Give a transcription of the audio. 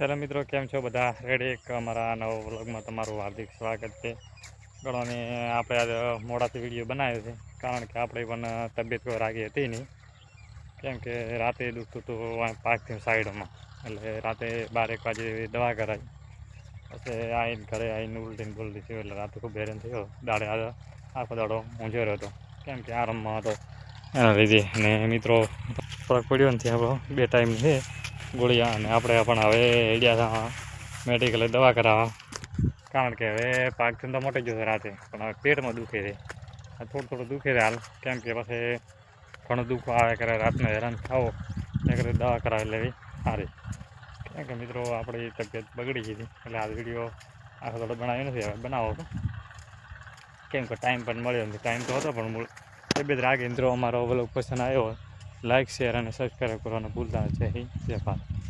ચાલો મિત્રો, કેમ છો બધા? રેડી એક અમારા નવા વ્લોગમાં તમારું હાર્દિક સ્વાગત છે. ઘણોને આપણે આજે મોડાથી વીડિયો બનાવ્યો છે, કારણ કે આપણે પણ તબિયત કોઈ રાગી હતી નહીં. કેમ કે રાતે દુખતું હતું પાકથી સાઈડમાં, એટલે રાતે બારેક વાગે દવા કરાવી પછી આવીને ઘરે આવીને ઉલટીને બોલતી થયું, એટલે રાતે ખૂબ હેરાન થયો. દાડે આજે આખો દાડો ઊંઝો હતો. કેમ કે આરામમાં હતો. એના લીધે અને મિત્રો, ફરક પડ્યો નથી. આપણો બે ટાઈમ છે. ગોળિયા અને આપણે પણ હવે એડિયા મેડિકલે દવા કરાવવા. કારણ કે હવે પાક તો મોટી જશે રાતે. પણ હવે પેટમાં દુખે છે. થોડું થોડું દુખે છે હાલ. કેમ કે પછી ઘણું દુઃખ આવે કરે રાતને હેરાન થાવો. એ કરે દવા કરાવી લેવી. સારી. કેમ કે મિત્રો, આપણી તબિયત બગડી ગઈ એટલે આ વીડિયો આખો થોડો બનાવ્યો નથી. હવે બનાવો તો. કેમ કે ટાઈમ પણ મળ્યો નથી. ટાઈમ તો હતો પણ મૂળ. તબિયત રાખી મિત્રો અમારો વ્લોગ ક્વેશ્ચન આવ્યો. લાઇક શેર અને સબસ્ક્રાઈબ કરવાનું ભૂલતા છે જય ભારત.